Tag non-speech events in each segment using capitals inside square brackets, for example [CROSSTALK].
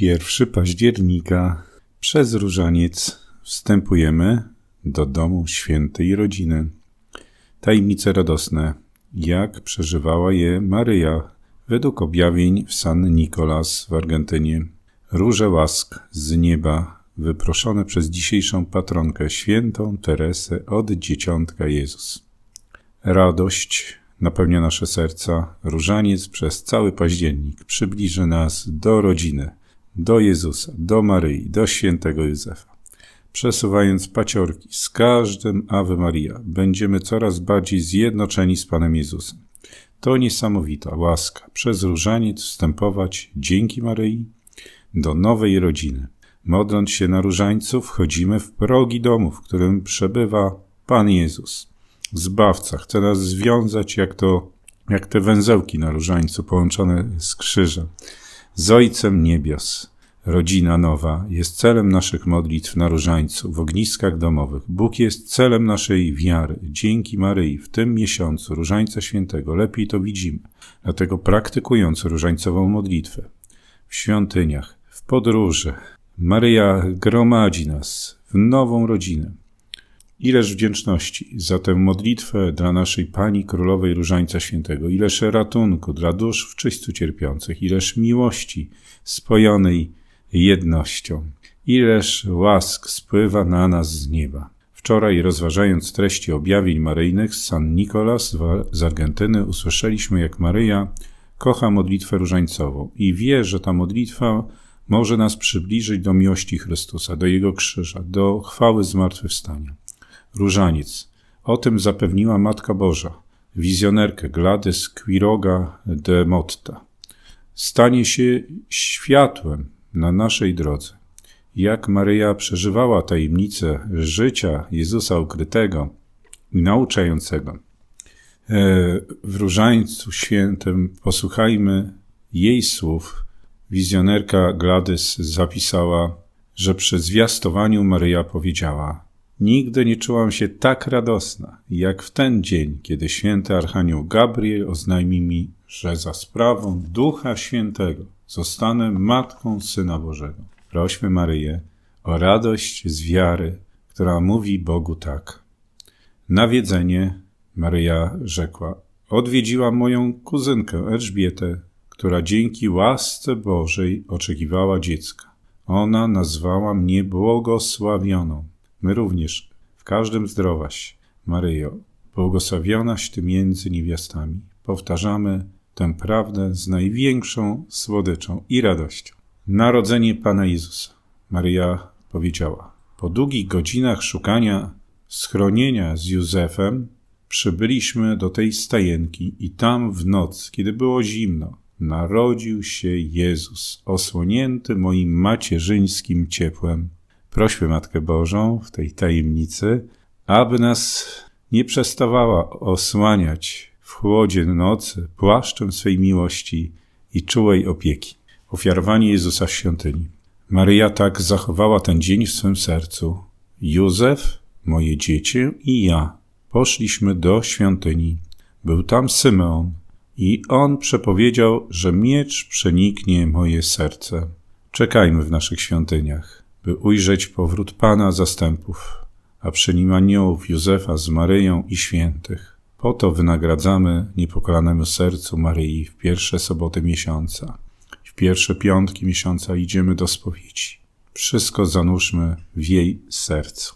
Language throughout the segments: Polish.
1 października przez różaniec wstępujemy do domu świętej rodziny. Tajemnice radosne, jak przeżywała je Maryja według objawień w San Nicolas w Argentynie. Róże łask z nieba wyproszone przez dzisiejszą patronkę świętą Teresę od dzieciątka Jezus. Radość napełnia nasze serca. Różaniec przez cały październik przybliży nas do rodziny, do Jezusa, do Maryi, do świętego Józefa. Przesuwając paciorki z każdym Ave Maria, będziemy coraz bardziej zjednoczeni z Panem Jezusem. To niesamowita łaska przez różaniec wstępować dzięki Maryi do nowej rodziny. Modląc się na różańcu, wchodzimy w progi domu, w którym przebywa Pan Jezus. Zbawca chce nas związać jak to, jak te węzełki na różańcu połączone z krzyżem, z Ojcem Niebios. Rodzina nowa jest celem naszych modlitw na różańcu, w ogniskach domowych. Bóg jest celem naszej wiary. Dzięki Maryi w tym miesiącu Różańca Świętego lepiej to widzimy. Dlatego praktykując różańcową modlitwę w świątyniach, w podróży, Maryja gromadzi nas w nową rodzinę. Ileż wdzięczności za tę modlitwę dla naszej Pani Królowej Różańca Świętego, ileż ratunku dla dusz w czyściu cierpiących, ileż miłości spojonej jednością, ileż łask spływa na nas z nieba. Wczoraj, rozważając treści objawień maryjnych z San Nicolas z Argentyny, usłyszeliśmy, jak Maryja kocha modlitwę różańcową i wie, że ta modlitwa może nas przybliżyć do miłości Chrystusa, do Jego krzyża, do chwały zmartwychwstania. Różaniec. O tym zapewniła Matka Boża, wizjonerkę Gladys Quiroga de Motta. Stanie się światłem na naszej drodze. Jak Maryja przeżywała tajemnicę życia Jezusa ukrytego i nauczającego. E, w Różańcu Świętym posłuchajmy jej słów. Wizjonerka Gladys zapisała, że przy zwiastowaniu Maryja powiedziała: Nigdy nie czułam się tak radosna, jak w ten dzień, kiedy święty Archanioł Gabriel oznajmi mi, że za sprawą Ducha Świętego zostanę Matką Syna Bożego. Prośmy Maryję o radość z wiary, która mówi Bogu tak. Nawiedzenie, Maryja rzekła, odwiedziła moją kuzynkę Elżbietę, która dzięki łasce Bożej oczekiwała dziecka. Ona nazwała mnie błogosławioną. My również, w każdym zdrowaś, Maryjo, błogosławionaś Ty między niewiastami. Powtarzamy tę prawdę z największą słodyczą i radością. Narodzenie Pana Jezusa. Maryja powiedziała: Po długich godzinach szukania schronienia z Józefem, przybyliśmy do tej stajenki i tam w noc, kiedy było zimno, narodził się Jezus, osłonięty moim macierzyńskim ciepłem. Prośmy Matkę Bożą w tej tajemnicy, aby nas nie przestawała osłaniać w chłodzie nocy płaszczem swej miłości i czułej opieki. Ofiarowanie Jezusa w świątyni. Maryja tak zachowała ten dzień w swym sercu. Józef, moje dziecię i ja poszliśmy do świątyni. Był tam Symeon i on przepowiedział, że miecz przeniknie moje serce. Czekajmy w naszych świątyniach, by ujrzeć powrót Pana zastępów, a przy nim aniołów Józefa z Maryją i świętych. Po to wynagradzamy niepokolanemu sercu Maryi w pierwsze soboty miesiąca. W pierwsze piątki miesiąca idziemy do spowiedzi. Wszystko zanurzmy w jej sercu.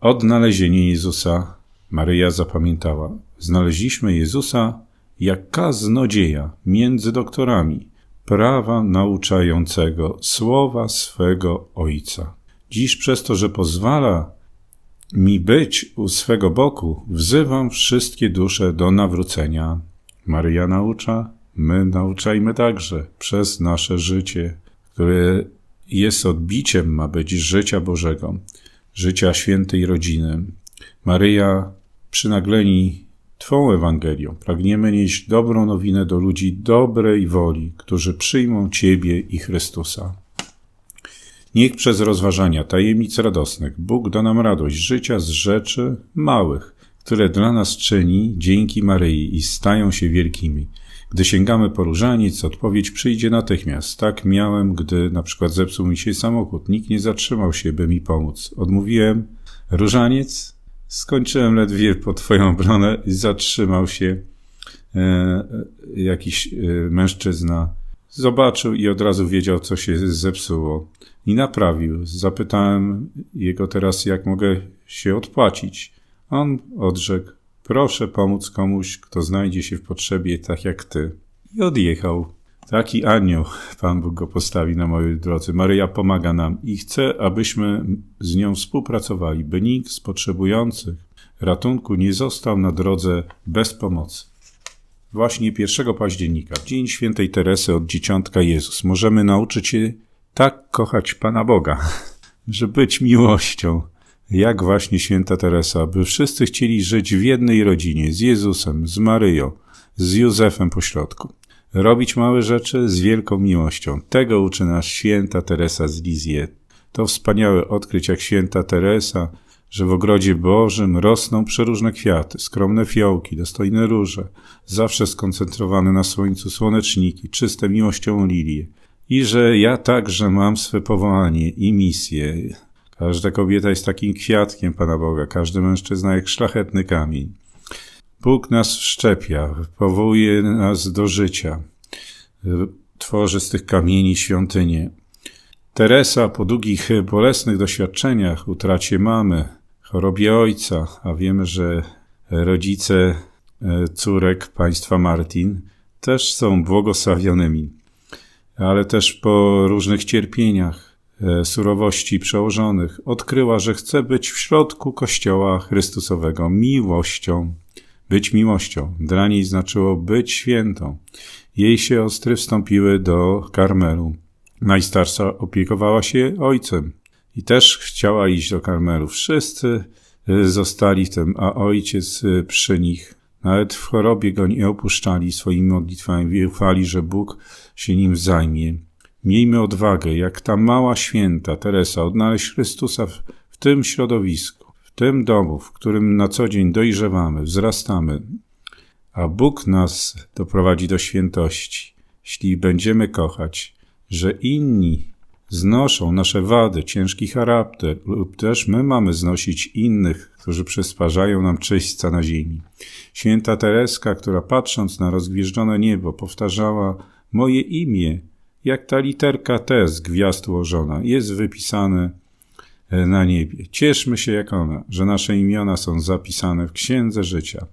Odnalezienie Jezusa Maryja zapamiętała. Znaleźliśmy Jezusa jak kaznodzieja między doktorami, prawa nauczającego słowa swego Ojca. Dziś przez to, że pozwala mi być u swego boku, wzywam wszystkie dusze do nawrócenia. Maryja naucza, my nauczajmy także przez nasze życie, które jest odbiciem, ma być życia Bożego, życia świętej rodziny. Maryja, przynagleni Twą Ewangelią, pragniemy nieść dobrą nowinę do ludzi dobrej woli, którzy przyjmą Ciebie i Chrystusa. Niech przez rozważania tajemnic radosnych Bóg da nam radość życia z rzeczy małych, które dla nas czyni dzięki Maryi i stają się wielkimi. Gdy sięgamy po różaniec, odpowiedź przyjdzie natychmiast. Tak miałem, gdy na przykład zepsuł mi się samochód. Nikt nie zatrzymał się, by mi pomóc. Odmówiłem różaniec, skończyłem ledwie po twoją obronę i zatrzymał się e, jakiś e, mężczyzna. Zobaczył i od razu wiedział, co się zepsuło. I naprawił. Zapytałem jego teraz, jak mogę się odpłacić. On odrzekł, proszę pomóc komuś, kto znajdzie się w potrzebie tak jak ty. I odjechał. Taki anioł Pan Bóg go postawi na mojej drodze. Maryja pomaga nam i chce, abyśmy z nią współpracowali, by nikt z potrzebujących ratunku nie został na drodze bez pomocy. Właśnie 1 października, Dzień Świętej Teresy od Dzieciątka Jezus, możemy nauczyć się tak kochać Pana Boga, [LAUGHS] że być miłością, jak właśnie święta Teresa, by wszyscy chcieli żyć w jednej rodzinie z Jezusem, z Maryją, z Józefem pośrodku. Robić małe rzeczy z wielką miłością. Tego uczy nas święta Teresa z Liziet. To wspaniałe odkryć jak święta Teresa, że w ogrodzie Bożym rosną przeróżne kwiaty, skromne fiołki, dostojne róże, zawsze skoncentrowane na słońcu słoneczniki, czyste miłością lilie. I że ja także mam swe powołanie i misję. Każda kobieta jest takim kwiatkiem Pana Boga, każdy mężczyzna jak szlachetny kamień. Bóg nas wszczepia, powołuje nas do życia, tworzy z tych kamieni świątynię. Teresa po długich, bolesnych doświadczeniach, utracie mamy, chorobie ojca, a wiemy, że rodzice e, córek państwa Martin też są błogosławionymi, ale też po różnych cierpieniach, e, surowości przełożonych, odkryła, że chce być w środku Kościoła Chrystusowego miłością. Być miłością. Dla niej znaczyło być świętą. Jej siostry wstąpiły do Karmelu. Najstarsza opiekowała się ojcem i też chciała iść do Karmelu. Wszyscy y, zostali w tym, a ojciec y, przy nich. Nawet w chorobie go nie opuszczali swoimi modlitwami i ufali, że Bóg się nim zajmie. Miejmy odwagę, jak ta mała święta Teresa, odnaleźć Chrystusa w, w tym środowisku, tym domu, w którym na co dzień dojrzewamy, wzrastamy, a Bóg nas doprowadzi do świętości, jeśli będziemy kochać, że inni znoszą nasze wady, ciężki charakter, lub też my mamy znosić innych, którzy przysparzają nam czyśćca na ziemi. Święta Tereska, która patrząc na rozgwieżdżone niebo, powtarzała moje imię, jak ta literka T z gwiazd ułożona, jest wypisane na niebie. Cieszmy się jak ona, że nasze imiona są zapisane w Księdze Życia.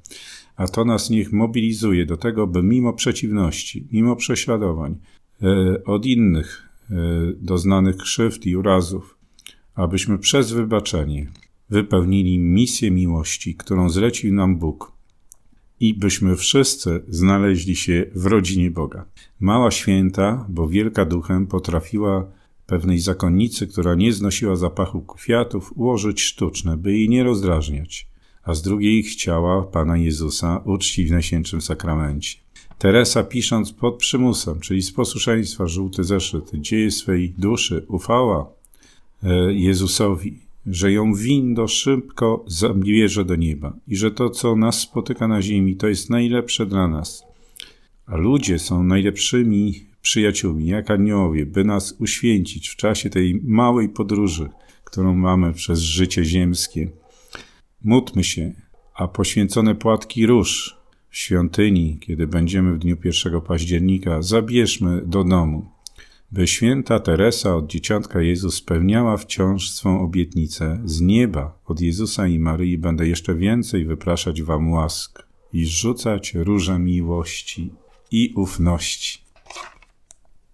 A to nas niech mobilizuje do tego, by mimo przeciwności, mimo prześladowań e, od innych e, doznanych krzywd i urazów, abyśmy przez wybaczenie wypełnili misję miłości, którą zlecił nam Bóg i byśmy wszyscy znaleźli się w rodzinie Boga. Mała święta, bo wielka duchem, potrafiła pewnej zakonnicy, która nie znosiła zapachu kwiatów, ułożyć sztuczne, by jej nie rozdrażniać, a z drugiej chciała Pana Jezusa uczcić w Najświętszym Sakramencie. Teresa pisząc pod przymusem, czyli z posłuszeństwa żółty zeszyt, dzieje swej duszy ufała e, Jezusowi, że ją windo szybko zabierze do nieba i że to, co nas spotyka na ziemi, to jest najlepsze dla nas. A ludzie są najlepszymi przyjaciółmi, jak aniołowie, by nas uświęcić w czasie tej małej podróży, którą mamy przez życie ziemskie. Módlmy się, a poświęcone płatki róż w świątyni, kiedy będziemy w dniu 1 października, zabierzmy do domu by święta Teresa od dzieciątka Jezus spełniała wciąż swą obietnicę z nieba od Jezusa i Maryi będę jeszcze więcej wypraszać wam łask i rzucać róże miłości i ufności.